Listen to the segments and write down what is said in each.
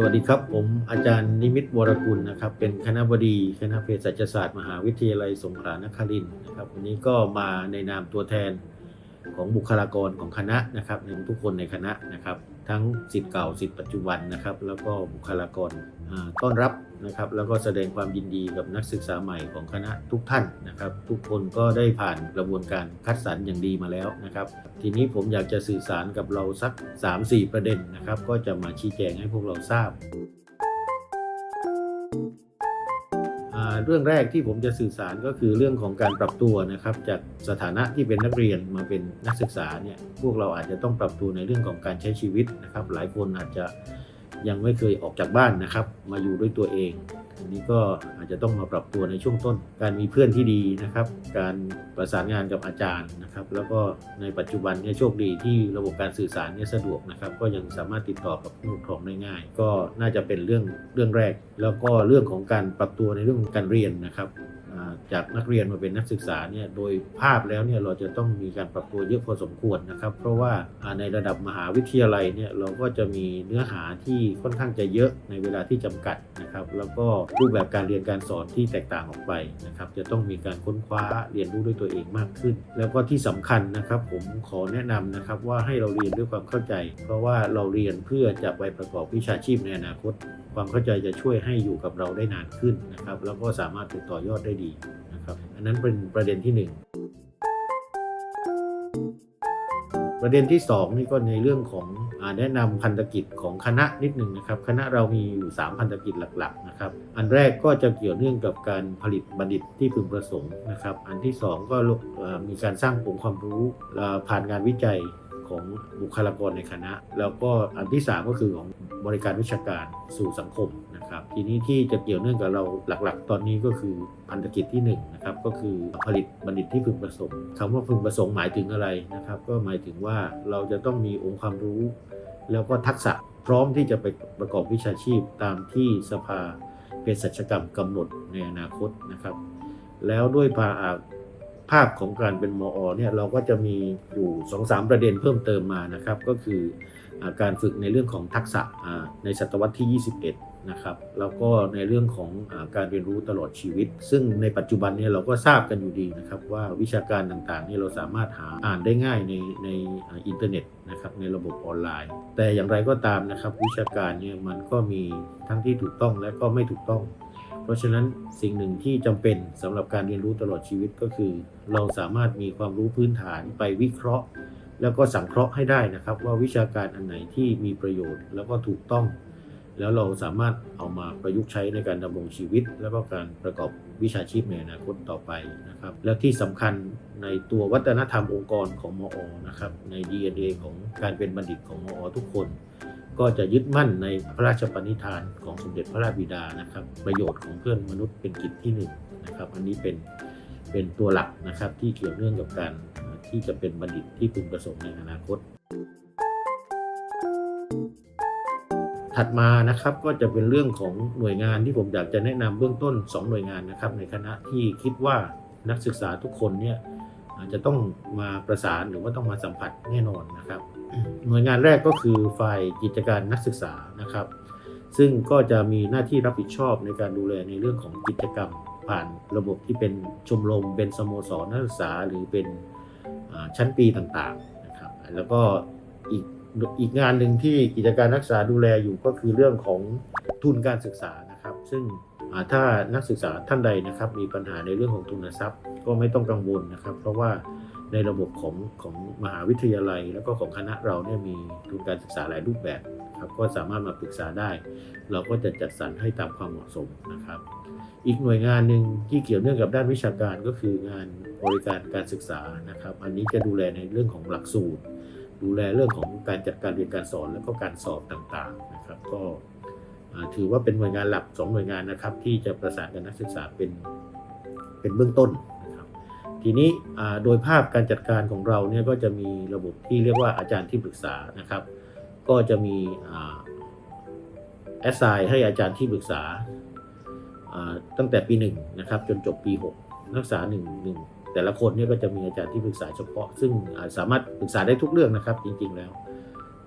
สวัสดีครับ ผมอาจารย์นิมิตวรกุลนะครับ เป็นคณะบดีคณะเภสัชศาสตร์มหาวิทยาลัยสงขลานครินทร์นะครับ วันนี้ก็มาในนามตัวแทน ของบุคลากรของคณะนะครับในทุกคนในคณะนะครับ ทั้งสิทธิ์เก่าสิทธิ์ปัจจุบันนะครับ แล้วก็บุคลากรต้อนรับนะครับ แล้วก็แสดงความยินดีกับนักศึกษาใหม่ของคณะทุกท่านนะครับ ทุกคนก็ได้ผ่านกระบวนการคัดสรรอย่างดีมาแล้วนะครับ ทีนี้ผมอยากจะสื่อสารกับเราสัก 3-4 ประเด็นนะครับ ก็จะมาชี้แจงให้พวกเราทราบอ่า เรื่องแรกที่ผมจะสื่อสารก็คือเรื่องของการปรับตัวนะครับ จากสถานะที่เป็นนักเรียนมาเป็นนักศึกษาเนี่ยพวกเราอาจจะต้องปรับตัวในเรื่องของการใช้ชีวิตนะครับ หลายคนอาจจะยังไม่เคยออกจากบ้านนะครับ มาอยู่ด้วยตัวเอง อันนี้ก็อาจจะต้องมาปรับตัวในช่วงต้น การมีเพื่อนที่ดีนะครับ การประสานงานกับอาจารย์นะครับ แล้วก็ในปัจจุบันเนี่ยโชคดีที่ระบบการสื่อสารเนี่ยสะดวกนะครับ ก็ยังสามารถติดต่อกับผู้ปกครองได้ง่าย ก็น่าจะเป็นเรื่องเรื่องแรก แล้วก็เรื่องของการปรับตัวในเรื่องของการเรียนนะครับ จากนักเรียนมาเป็นนักศึกษาเนี่ยโดยภาพแล้วเนี่ยเราจะต้องมีการปรับตัวเยอะพอสมควรนะครับ เพราะว่าอ่าในระดับมหาวิทยาลัยเนี่ยเราก็จะมีเนื้อหาที่ค่อนข้างจะเยอะในเวลาที่จำกัดนะครับ แล้วก็รูปแบบการเรียนการสอนที่แตกต่างออกไปนะครับจะต้องมีการค้นคว้าเรียนรู้ด้วยตัวเองมากขึ้น แล้วก็ที่สำคัญนะครับผมขอแนะนำนะครับว่าให้เราเรียนด้วยความเข้าใจ เพราะว่าเราเรียนเพื่อจะไปประกอบวิชาชีพในอนาคต ความเข้าใจจะช่วยให้อยู่กับเราได้นานขึ้นนะครับ แล้วก็สามารถติดต่อยอดได้ดีนะครับ อันนั้นเป็นประเด็นที่หนึ่งประเด็นที่ 2 นี่ก็ในเรื่องของอแนะนำพันธกิจของคณะนิดหนึ่งนะครับ คณะเรามีอยู่ 3 พันธกิจหลักๆนะครับ อันแรกก็จะเกี่ยวเนื่องกับการผลิตบัณฑิตที่พึงประสงค์นะครับ อันที่ 2 ก็มีการสร้างองค์ความรู้ผ่านงานวิจัยของบุคลากรในคณะ แล้วก็อันที่ 3 ก็คือของ บริการวิชาการสู่สังคมนะครับ ทีนี้ที่จะเกี่ยวเนื่องกับเราหลักๆ ตอนนี้ก็คือพันธกิจที่1นะครับก็คือผลิตบัณฑิตที่พึงประสงค์คำว่าพึงประสงค์หมายถึงอะไรนะครับ ก็หมายถึงว่าเราจะต้องมีองค์ความรู้ แล้วก็ทักษะพร้อมที่จะไปประกอบวิชาชีพตามที่สภาเภสัชกรรมกำหนดในอนาคตนะครับ แล้วด้วยภาพภาพของการเป็นมอเนี่ยเราก็จะมีอยู่2อสประเด็นเพิ่มเติมมานะครับ ก็คือ การฝึกในเรื่องของทักษะในศตวรรษที่ 21 นะครับ แล้วก็ในเรื่องของอการเรียนรู้ตลอดชีวิต ซึ่งในปัจจุบันเนี่ยเราก็ทราบกันอยู่ดีนะครับว่าวิชาการต่างๆนี่เราสามารถหาอ่านได้ง่ายในในอินเทอร์เน็ตนะครับในระบบออนไลน์ แต่อย่างไรก็ตามนะครับวิชาการเนี่ยมันก็มีทั้งที่ถูกต้องและก็ไม่ถูกต้อง เพราะฉะนั้นสิ่งหนึ่งที่จำเป็นสำหรับการเรียนรู้ตลอดชีวิตก็คือ เราสามารถมีความรู้พื้นฐานไปวิเคราะห์ แล้วก็สังเคราะห์ให้ได้นะครับ ว่าวิชาการอันไหนที่มีประโยชน์ แล้วก็ถูกต้อง แล้วเราสามารถเอามาประยุกต์ใช้ในการดำรงชีวิต แล้วก็การประกอบวิชาชีพในอนาคตต่อไปนะครับ และที่สำคัญในตัววัฒนธรรมองค์กรของมอนะครับใน DNA ของการเป็นบัณฑิตของมอทุกคนก็จะยึดมั่นในพระราชปณิธานของสมเด็จพระราชบิดานะครับ ประโยชน์ของเพื่อนมนุษย์เป็นกิจที่หนึ่งนะครับ อันนี้เป็นเป็นตัวหลักนะครับที่เกี่ยวเนื่องกับการ ที่จะเป็นบัณฑิตที่พึงประสงค์ในอนาคต ถัดมานะครับก็จะเป็นเรื่องของหน่วยงานที่ผมอยากจะแนะนำเบื้องต้น 2 หน่วยงานนะครับ ในคณะที่คิดว่านักศึกษาทุกคนเนี่ยจะต้องมาประสานหรือว่าต้องมาสัมผัสแน่นอนนะครับ หน่วยงานแรกก็คือฝ่ายกิจการนักศึกษานะครับ ซึ่งก็จะมีหน้าที่รับผิดชอบในการดูแลในเรื่องของกิจกรรมผ่านระบบที่เป็นชมรมเป็นสโมสรนักศึกษาหรือเป็น ชั้นปีต่างๆนะครับแล้วก็อีกอีกงานหนึ่งที่กิจการนักศึกษาดูแลอยู่ก็คือเรื่องของทุนการศึกษานะครับ ซึ่งถ้านักศึกษาท่านใดนะครับมีปัญหาในเรื่องของทุนทรัพย์ก็ไม่ต้องกังวลนะครับ เพราะว่าในระบบของของมหาวิทยาลัย แล้วก็ของคณะเราเนี่ยมีทุนการศึกษาหลายรูปแบบครับก็สามารถมาปรึกษาได้ เราก็จะจัดสรรให้ตามความเหมาะสมนะครับ อีกหน่วยงานหนึ่งที่เกี่ยวเนื่องกับด้านวิชาการก็คืองาน บริการการศึกษานะครับ อันนี้จะดูแลในเรื่องของหลักสูตร ดูแลเรื่องของการจัดการเรียนการสอนแล้วก็การสอบต่างๆนะครับ ก็ถือว่าเป็นหน่วยงานหลักสองหน่วยงานนะครับ ที่จะประสานกับนักศึกษาเป็นเป็นเบื้องต้นนะครับ ทีนี้โดยภาพการจัดการของเราเนี่ยก็จะมีระบบที่เรียกว่าอาจารย์ที่ปรึกษานะครับ ก็จะมีแอสไซน์ให้อาจารย์ที่ปรึกษาอ่าตั้งแต่ปี1นะครับจนจบปี 6 นักศึกษา1 1 แต่ละคนเนี่ยก็จะมีอาจารย์ที่ปรึกษาเฉพาะ ซึ่งสามารถปรึกษาได้ทุกเรื่องนะครับ จริง ๆ แล้ว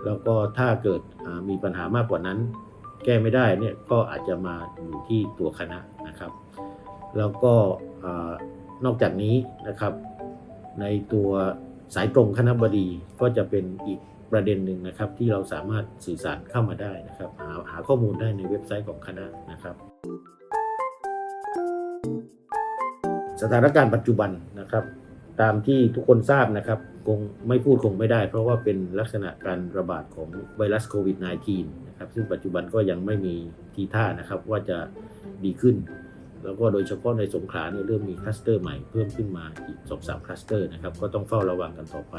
แล้วก็ถ้าเกิดมีปัญหามากกว่านั้น แก้ไม่ได้เนี่ยก็อาจจะมาอยู่ที่ตัวคณะนะครับ แล้วก็นอกจากนี้นะครับ ในตัวสายตรงคณะบดีก็จะเป็นอีกประเด็นหนึ่งนะครับ ที่เราสามารถสื่อสารเข้ามาได้นะครับ หาหาข้อมูลได้ในเว็บไซต์ของคณะนะครับ สถานการณ์ปัจจุบันนะครับ ตามที่ทุกคนทราบนะครับคงไม่พูดคงไม่ได้ เพราะว่าเป็นลักษณะการระบาดของไวรัสโควิด -19 นะครับซึ่งปัจจุบันก็ยังไม่มีทีท่านะครับว่าจะดีขึ้น แล้วก็โดยเฉพาะในสงขลาเนี่ยเริ่มมีคลัสเตอร์ใหม่เพิ่มขึ้นมาอีก2อสคลัสเตอร์นะครับก็ต้องเฝ้าระวังกันต่อไป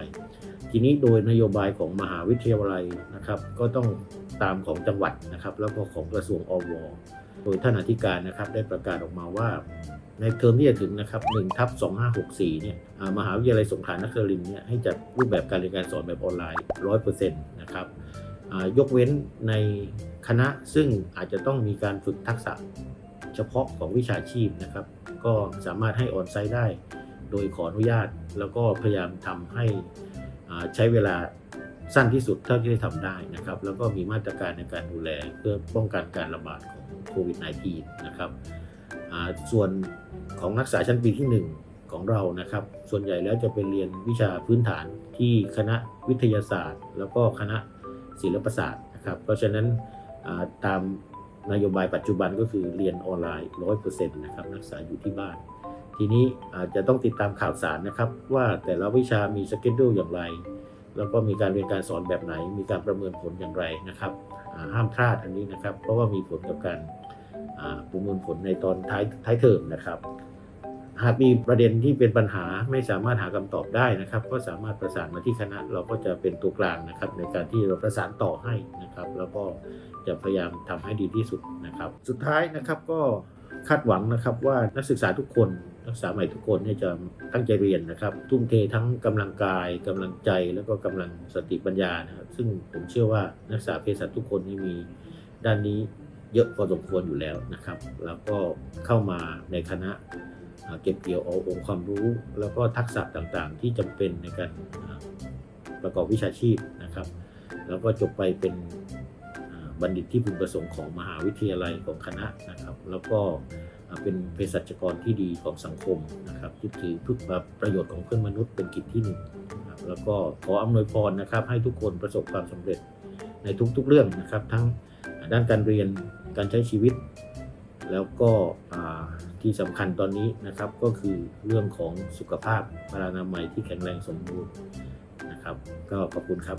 ทีนี้โดยนโยบายของมหาวิทยาลัยนะครับ ก็ต้องตามของจังหวัดนะครับ แล้วก็ของกระทรวงอวโดยท่านอธิการนะครับได้ประกาศออกมาว่า ในเทอมที่จะถึงนะครับ1ทับ2564เนี่ยอ่ามหาวิทยาลัยสงขลานครินเนี่ยให้จัดรูปแบบการเรียนการสอนแบบออนไลน์ 100%นะครับยกเว้นในคณะซึ่งอาจจะต้องมีการฝึกทักษะ เฉพาะของวิชาชีพนะครับ ก็สามารถให้ออนไซต์ได้ โดยขออนุญาต แล้วก็พยายามทำให้ใช้เวลาสั้นที่สุดเท่าที่จะทำได้นะครับ แล้วก็มีมาตรการในการดูแลเพื่อป้องกันการระบาดของโควิด -19 นะครับส่วนของนักศึกษาชั้นปีที่ 1 ของเรานะครับ ส่วนใหญ่แล้วจะเป็นเรียนวิชาพื้นฐานที่คณะวิทยาศาสตร์ แล้วก็คณะศิลปศาสตร์นะครับ เพราะฉะนั้นตาม นโยบายปัจจุบันก็คือเรียนออนไลน์100%นะครับนักศึกษาอยู่ที่บ้าน ทีนี้อาจจะต้องติดตามข่าวสารนะครับ ว่าแต่ละวิชามีสเกจดูอย่างไร แล้วก็มีการเรียนการสอนแบบไหน มีการประเมินผลอย่างไรนะครับห้ามพลาดอันนี้นะครับ เพราะว่ามีผลกับการประเมินผลในตอนท้ายท้ายเทอมนะครับ หากมีประเด็นที่เป็นปัญหาไม่สามารถหาคำตอบได้นะครับ ก็สามารถประสานมาที่คณะเราก็จะเป็นตัวกลางนะครับ ในการที่เราประสานต่อให้นะครับ แล้วก็จะพยายามทำให้ดีที่สุดนะครับ สุดท้ายนะครับก็คาดหวังนะครับว่านักศึกษาทุกคนนักศึกษาใหม่ทุกคนเนี่ยจะตั้งใจเรียนนะครับ ทุ่มเททั้งกำลังกายกำลังใจแล้วก็กำลังสติปัญญานะครับ ซึ่งผมเชื่อว่านักศึกษาเภสัชทุกคนนี่มีด้านนี้เยอะพอสมควรอยู่แล้วนะครับ แล้วก็เข้ามาในคณะ เก็บเกี่ยวเอาองค์ความรู้ แล้วก็ทักษะต่างๆ ที่จำเป็นในการประกอบวิชาชีพนะครับ แล้วก็จบไปเป็นบัณฑิตที่พึงประสงค์ของมหาวิทยาลัยของคณะนะครับ แล้วก็เป็นเภสัชกรที่ดีของสังคมนะครับที่ถือทุกประโยชน์ของเพื่อนมนุษย์เป็นกิจที่หนึ่งนะครับแล้วก็ขออำนวยพรนะครับ ให้ทุกคนประสบความสำเร็จในทุกๆเรื่องนะครับ ทั้งด้านการเรียนการใช้ชีวิต แล้วก็อ่า ที่สำคัญตอนนี้นะครับก็คือเรื่องของสุขภาพพลานามัยที่แข็งแรงสมบูรณ์นะครับ ก็ขอบคุณครับ